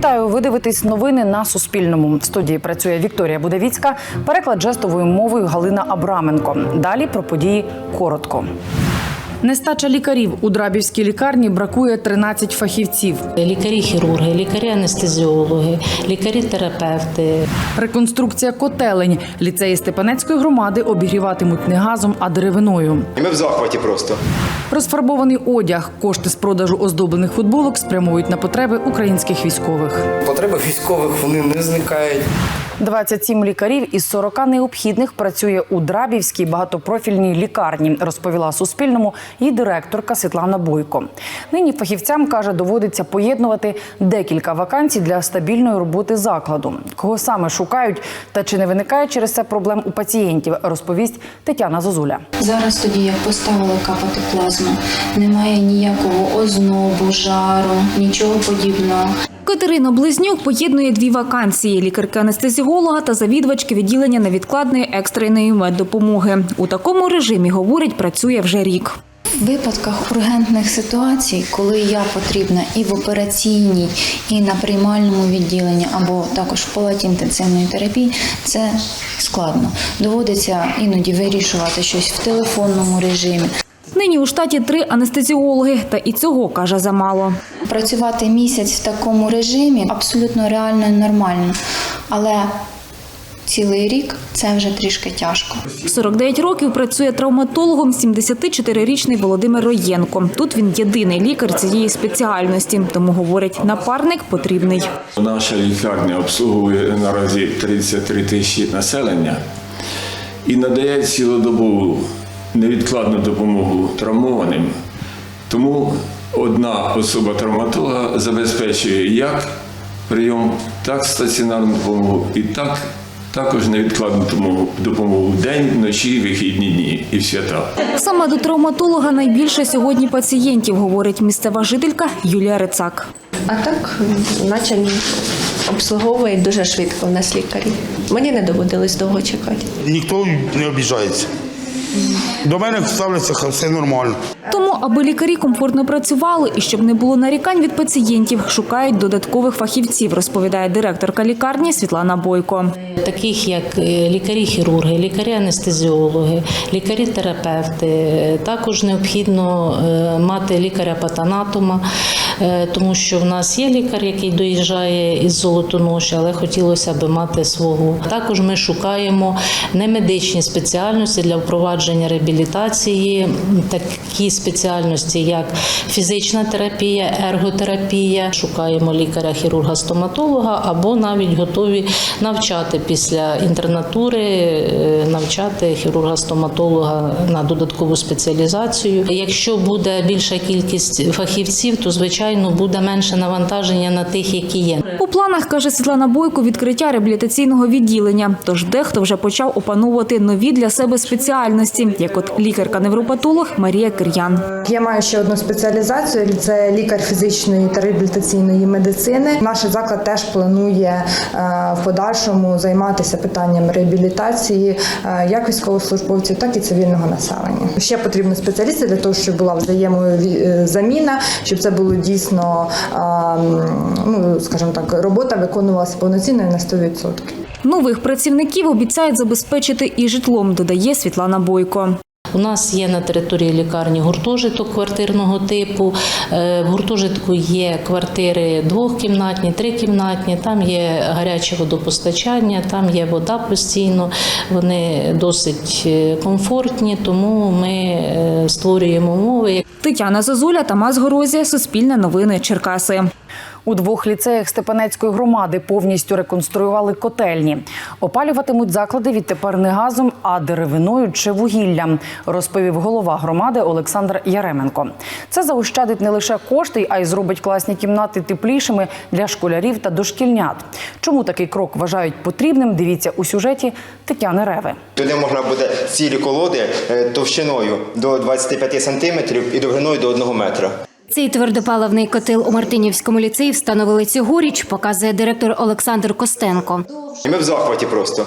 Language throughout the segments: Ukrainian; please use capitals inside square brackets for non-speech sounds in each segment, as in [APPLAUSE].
Вітаю! Ви дивитесь новини на Суспільному. В студії працює Вікторія Будавіцька, переклад жестовою мовою Галина Абраменко. Далі про події коротко. Нестача лікарів у Драбівській лікарні бракує 13 фахівців. Лікарі-хірурги, лікарі-анестезіологи, лікарі-терапевти. Реконструкція котелень. Ліцеї Степанецької громади обігріватимуть не газом, а деревиною. Ми в захваті просто. Розфарбований одяг, кошти з продажу оздоблених футболок спрямують на потреби українських військових. Потреби військових вони не зникають. 27 лікарів із 40 необхідних працює у Драбівській багатопрофільній лікарні, розповіла Суспільному її директорка Світлана Бойко. Нині фахівцям каже, доводиться поєднувати декілька вакансій для стабільної роботи закладу. Кого саме шукають та чи не виникає через це проблем у пацієнтів, розповість Тетяна Зозуля. Зараз тоді, як поставили капати плазму, немає ніякого ознобу, жару, нічого подібного. Катерина Близнюк поєднує дві вакансії: лікарки-анестезіолога та завідувачки відділення невідкладної екстреної меддопомоги. У такому режимі, говорить, працює вже рік. В випадках ургентних ситуацій, коли я потрібна і в операційній, і на приймальному відділенні, або також в палаті інтенсивної терапії, це складно. Доводиться іноді вирішувати щось в телефонному режимі. Нині у штаті три анестезіологи, та і цього каже замало. Працювати місяць в такому режимі абсолютно реально і нормально, але цілий рік це вже трішки тяжко. 49 років працює травматологом 74-річний Володимир Роєнко. Тут він єдиний лікар цієї спеціальності, тому говорить, напарник потрібний. Наша лікарня обслуговує наразі 33 тисячі населення і надає цілодобову невідкладну допомогу травмованим. Тому одна особа травматолога забезпечує як прийом, так стаціонарну допомогу і так також невідкладну допомогу, допомогу в день, вночі, вихідні дні і в свята. Саме до травматолога найбільше сьогодні пацієнтів, говорить місцева жителька Юлія Рицак. А так, наче обслуговує дуже швидко у нас лікарі. Мені не доводилось довго чекати. ніхто не обіжається. До мене ставляться все нормально. Тому, аби лікарі комфортно працювали і щоб не було нарікань від пацієнтів, шукають додаткових фахівців, розповідає директорка лікарні Світлана Бойко. Таких як е, лікарі-хірурги, лікарі-анестезіологи, лікарі-терапевти. Також необхідно е, мати лікаря-патанатома, тому що в нас є лікар, який доїжджає із Золотоноші, але хотілося б мати свого. Також ми шукаємо немедичні спеціальності для впровадження реабілітації, такі спеціальності, як фізична терапія, ерготерапія. Шукаємо лікаря-хірурга-стоматолога або навіть готові навчати після інтернатури, е, навчати хірурга-стоматолога на додаткову спеціалізацію. Якщо буде більша кількість фахівців, то звичайно буде менше навантаження на тих, які є. У планах, каже Світлана Бойко, відкриття реабілітаційного відділення. Тож дехто вже почав опановувати нові для себе спеціальності, як от лікарка-невропатолог Марія Кир'ян. Я маю ще одну спеціалізацію. Це лікар фізичної та реабілітаційної медицини. Наш заклад теж планує е, в подальшому займатися питанням реабілітації е, як військовослужбовців, так і цивільного населення. Ще потрібні спеціалісти для того, щоб була взаємозаміна, щоб це було дійсно, е, м, ну скажімо так, робота виконувалася повноцінно на 100%. Нових працівників обіцяють забезпечити і житлом, додає Світлана Бойко. У нас є на території лікарні гуртожиток квартирного типу. Е, В гуртожитку є квартири двохкімнатні, трикімнатні, там є гаряче водопостачання, там є вода постійно. Вони досить е, комфортні, тому ми е, створюємо умови. Тетяна Зозуля, Тамас Горозія, Суспільне новини, Черкаси. У двох ліцеях Степанецької громади повністю реконструювали котельні. Опалюватимуть заклади відтепер не газом, а деревиною чи вугіллям, розповів голова громади Олександр Яременко. Це заощадить не лише кошти, а й зробить класні кімнати теплішими для школярів та дошкільнят. Чому такий крок вважають потрібним? Дивіться у сюжеті Тетяни Реви. Туди можна буде цілі колоди е, товщиною до 25 сантиметрів і довжиною до 1 метра. Цей твердопаливний котел у Мартинівському ліцеї встановили цьогоріч, показує директор Олександр Костенко. Ми в захваті просто.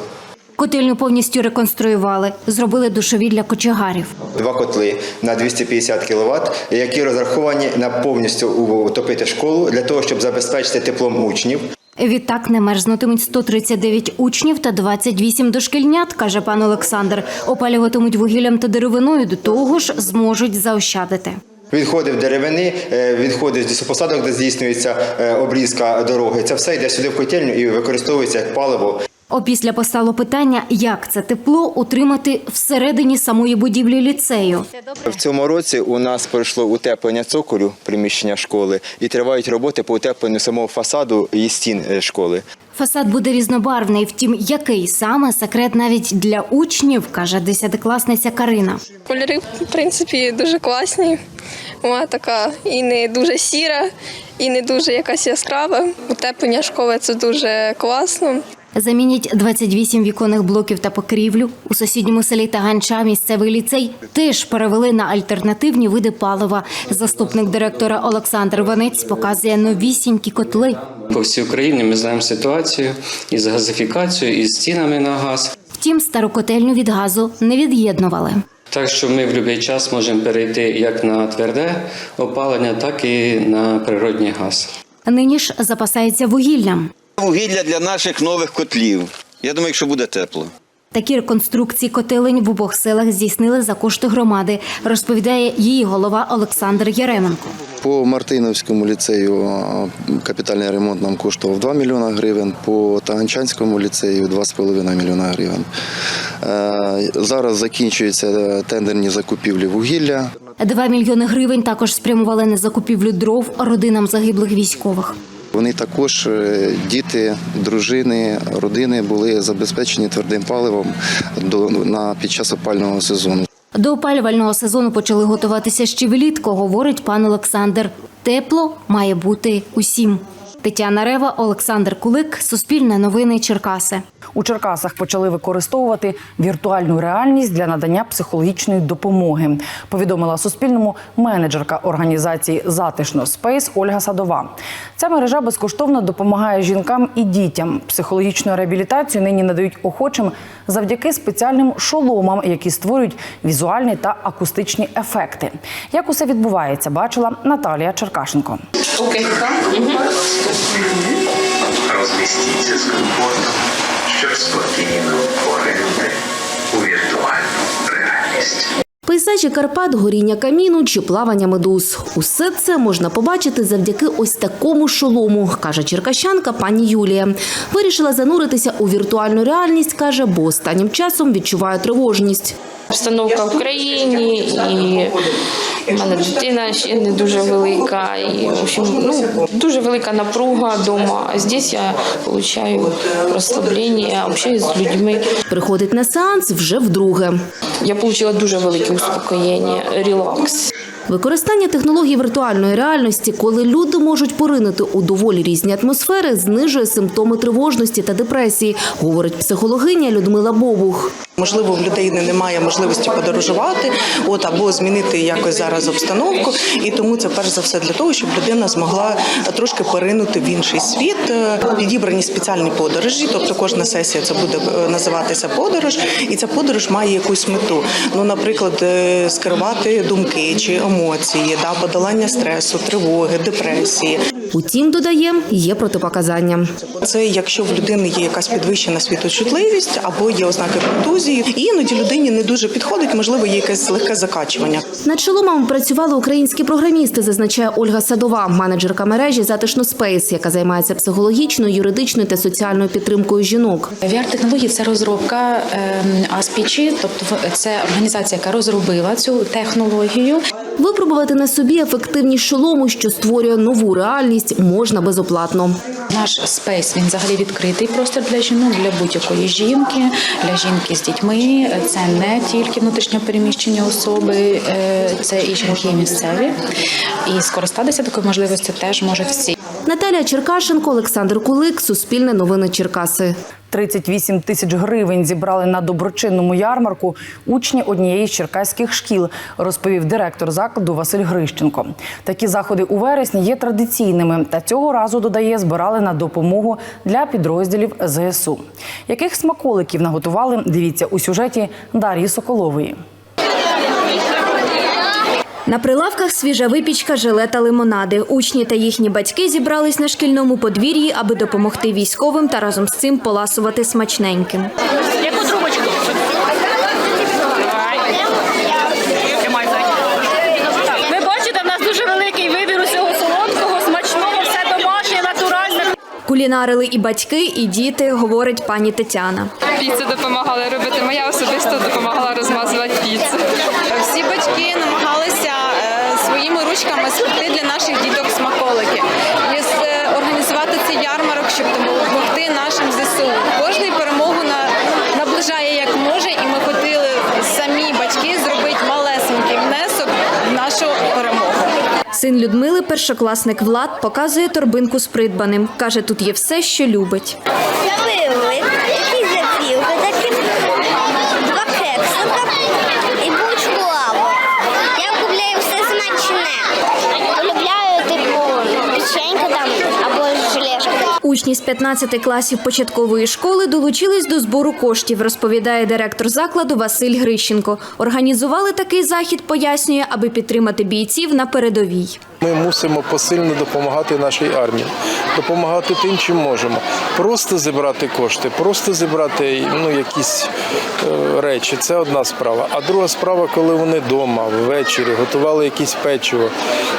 Котельню повністю реконструювали, зробили душові для кочегарів. Два котли на 250 кВт, які розраховані на повністю утопити школу для того, щоб забезпечити теплом учнів. Відтак не мерзнутимуть 139 учнів та 28 дошкільнят, каже пан Олександр. Опалюватимуть вугіллям та деревиною, до того ж зможуть заощадити. Відходи деревини, е, відходи з лісопосадок, де здійснюється е, обрізка дороги. Це все йде сюди в котельню і використовується як паливо. Опісля постало питання, як це тепло утримати всередині самої будівлі ліцею. В цьому році у нас пройшло утеплення цоколю приміщення школи і тривають роботи по утепленню самого фасаду і стін е, школи. Фасад буде різнобарвний, втім, який саме секрет навіть для учнів, каже десятикласниця Карина. Кольори, в принципі, дуже класні. Вона така і не дуже сіра, і не дуже якась яскрава. Утеплення школи це дуже класно. Замінять 28 віконних блоків та покрівлю. У сусідньому селі Таганча місцевий ліцей теж перевели на альтернативні види палива. Заступник директора Олександр Ванець показує новісінькі котли. По всій Україні ми знаємо ситуацію із газифікацією, із цінами на газ. Втім, стару котельню від газу не від'єднували. Так що ми в будь-який час можемо перейти як на тверде опалення, так і на природний газ. Нині ж запасається вугіллям. Вугілля для наших нових котлів. Я думаю, що буде тепло. Такі реконструкції котелень в обох селах здійснили за кошти громади, розповідає її голова Олександр Яременко. По Мартиновському ліцею капітальний ремонт нам коштував 2 мільйона гривень, по Таганчанському ліцею 2,5 мільйона гривень. Е, Зараз закінчуються тендерні закупівлі вугілля. Два мільйони гривень також спрямували на закупівлю дров родинам загиблих військових. Вони також, е, діти, дружини, родини були забезпечені твердим паливом до, на, під час опального сезону. До опалювального сезону почали готуватися ще влітку, говорить пан Олександр. Тепло має бути усім. Тетяна Рева, Олександр Кулик, Суспільне новини Черкаси. У Черкасах почали використовувати віртуальну реальність для надання психологічної допомоги. Повідомила Суспільному менеджерка організації Затишно Спейс Ольга Садова. Ця мережа безкоштовно допомагає жінкам і дітям. Психологічну реабілітацію нині надають охочим завдяки спеціальним шоломам, які створюють візуальні та акустичні ефекти. Як усе відбувається, бачила Наталія Черкашенко. Розмістіться з комфортом, щоб спокійно поринути у віртуальну реальність. Пейзажі Карпат, горіння каміну чи плавання медуз. Усе це можна побачити завдяки ось такому шолому, каже черкащанка пані Юлія. Вирішила зануритися у віртуальну реальність, каже, бо останнім часом відчуває тривожність. Обстановка в країні, і в мене дитина ще не дуже велика, і в общем, ну, дуже велика напруга вдома. А здесь я отримую розслаблення, общаюсь з людьми. Приходить на сеанс вже вдруге. Я отримала дуже велике успокоєння, релакс. Використання технологій віртуальної реальності, коли люди можуть поринути у доволі різні атмосфери, знижує симптоми тривожності та депресії, говорить психологиня Людмила Бобух. Можливо, в людей немає можливості подорожувати, от або змінити якось зараз обстановку. І тому це перш за все для того, щоб людина змогла трошки поринути в інший світ. Підібрані спеціальні подорожі, тобто кожна сесія це буде е, називатися подорож, і ця подорож має якусь мету. Ну, наприклад, е, скерувати думки чи емоції, да, подолання стресу, тривоги, депресії. Утім, додає, є протипоказання. Це якщо в людини є якась підвищена світочутливість або є ознаки контузії, і іноді людині не дуже підходить, можливо, є якесь легке закачування. Над шоломами працювали українські програмісти, зазначає Ольга Садова, менеджерка мережі Затишно Спейс, яка займається психологічною, юридичною та соціальною підтримкою жінок. VR-технології це розробка ем, Аспічі, тобто це організація, яка розробила цю технологію. Випробувати на собі ефективність шолому, що створює нову реальність, можна безоплатно. Наш спейс він взагалі відкритий простір для жінок, для будь-якої жінки, для жінки з дітьми. Це не тільки внутрішньопереміщені особи, е, це і жінки місцеві. І скористатися такою можливістю теж можуть всі. Наталія Черкашенко, Олександр Кулик, Суспільне новини Черкаси. 38 тисяч гривень зібрали на доброчинному ярмарку учні однієї з черкаських шкіл, розповів директор закладу Василь Грищенко. Такі заходи у вересні є традиційними, та цього разу додає, збирали на допомогу для підрозділів ЗСУ. Яких смаколиків наготували? Дивіться у сюжеті Дар'ї Соколової. На прилавках свіжа випічка, желе та лимонади. Учні та їхні батьки зібрались на шкільному подвір'ї, аби допомогти військовим та разом з цим поласувати смачненьким. Яку трубочку? Ви бачите, в нас дуже великий вибір усього солодкого, смачного, все домашнє, натуральне. Кулінарили і батьки, і діти, говорить пані Тетяна. Піцу допомагали робити. Моя особисто допомагала розмазувати піцу. Всі батьки намагалися е, своїми ручками спекти для наших діток смаколики. І організувати цей ярмарок, щоб допомогти нашим ЗСУ. Кожний перемогу на- наближає як може, і ми хотіли самі батьки зробити малесенький внесок в нашу перемогу. Син Людмили, першокласник Влад, показує торбинку з придбаним. Каже, тут є все, що любить. Купили такі запілки, такі два кексика і булочку лаву. Я купляю все смачне. Полюбляю типу печенька там або желешки. Учні з 15 класів початкової школи долучились до збору коштів, розповідає директор закладу Василь Грищенко. Організували такий захід, пояснює, аби підтримати бійців на передовій. Ми мусимо посильно допомагати нашій армії, допомагати тим, чим можемо. Просто зібрати кошти, просто зібрати ну, якісь е, речі це одна справа. А друга справа, коли вони вдома ввечері готували якісь печиво,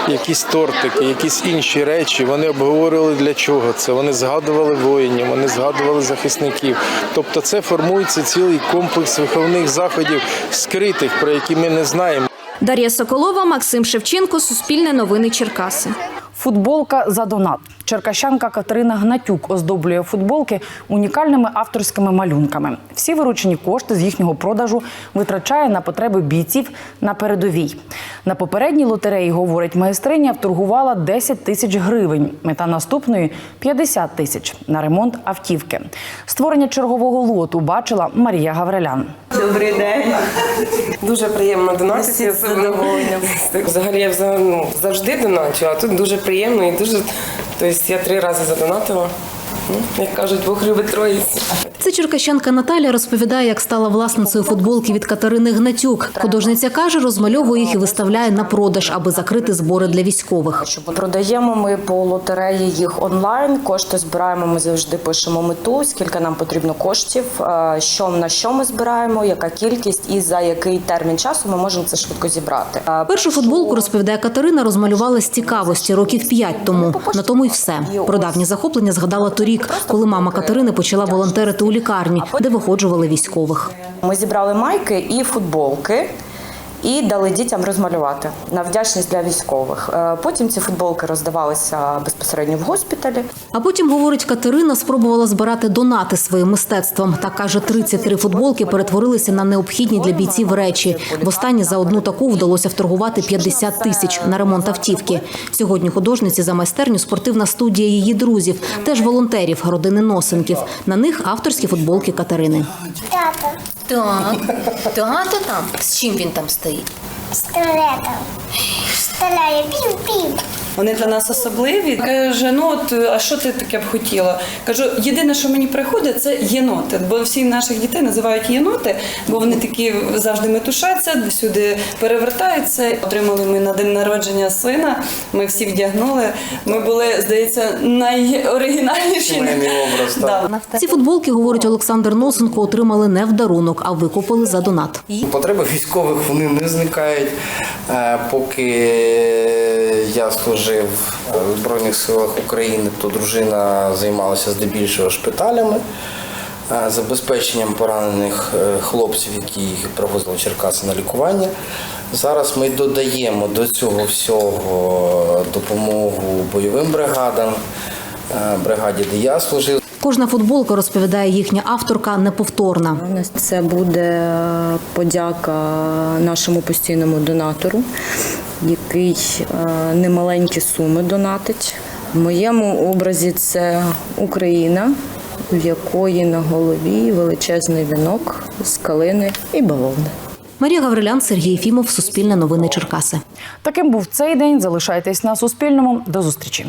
якісь тортики, якісь інші речі, вони обговорювали для чого це. Вони згадували воїнів, вони згадували захисників. Тобто це формується цілий комплекс виховних заходів скритих, про які ми не знаємо. Дар'я Соколова, Максим Шевченко, Суспільне новини Черкаси. Футболка за донат. Черкащанка Катерина Гнатюк оздоблює футболки унікальними авторськими малюнками. Всі виручені кошти з їхнього продажу витрачає на потреби бійців на передовій. На попередній лотереї, говорить майстриня, вторгувала 10 тисяч гривень. Мета наступної 50 тисяч на ремонт автівки. Створення чергового лоту бачила Марія Гаврилян. Добрий день. Дуже приємно донатити. з задоволенням. Взагалі я ну, завжди доначу, а тут дуже приємно і дуже. Тобто я три рази задонатила. Як кажуть, Бог любить троїць. Це черкащанка Наталя розповідає, як стала власницею футболки від Катерини Гнатюк. Художниця каже, розмальовує їх і виставляє на продаж, аби закрити збори для військових. Продаємо ми по лотереї їх онлайн. Кошти збираємо. Ми завжди пишемо мету, скільки нам потрібно коштів, е, що на що ми збираємо, яка кількість і за який термін часу ми можемо це швидко зібрати. Е, Першу футболку, розповідає Катерина, розмалювала з цікавості років п'ять тому. На тому й все. Про давні захоплення згадала торік, коли мама Катерини почала волонтерити у лікарні, де виходжували військових. Ми зібрали майки і футболки. І дали дітям розмалювати на вдячність для військових. Е, Потім ці футболки роздавалися безпосередньо в госпіталі. А потім, говорить Катерина, спробувала збирати донати своїм мистецтвом. Та каже, 33 футболки перетворилися на необхідні для бійців речі. Востаннє за одну таку вдалося вторгувати 50 тисяч на ремонт автівки. Сьогодні художниці за майстерню спортивна студія її друзів, теж волонтерів родини Носенків. На них авторські футболки Катерини. Так, тато там. З чим він там стоїть? З туалетом. Стріляє пів-пів. Вони для нас особливі. Каже, ну от а що ти таке б хотіла? Кажу, єдине, що мені приходить, це єноти. Бо всі наших дітей називають єноти, бо вони такі завжди метушаться, всюди перевертаються. Отримали ми на день народження сина. Ми всі вдягнули. Ми були, здається, найоригінальніші. Сімейний образ, [LAUGHS] так. Да. Ці футболки, говорить Олександр Носенко, отримали не в дарунок, а викупили за донат. Потреби військових вони не зникають. Е, Поки я служив в Збройних силах України, то дружина займалася здебільшого шпиталями, е, забезпеченням поранених е, хлопців, які їх привозили в Черкаси на лікування. Зараз ми додаємо до цього всього допомогу бойовим бригадам, е, бригаді, де я служив. Кожна футболка, розповідає їхня авторка, неповторна. Це буде подяка нашому постійному донатору, який е, немаленькі суми донатить В моєму образі це Україна, в якої на голові величезний вінок з калини і бавовни. Марія Гаврилян, Сергій Фімов, Суспільне новини Черкаси. Таким був цей день. Залишайтесь на Суспільному. До зустрічі.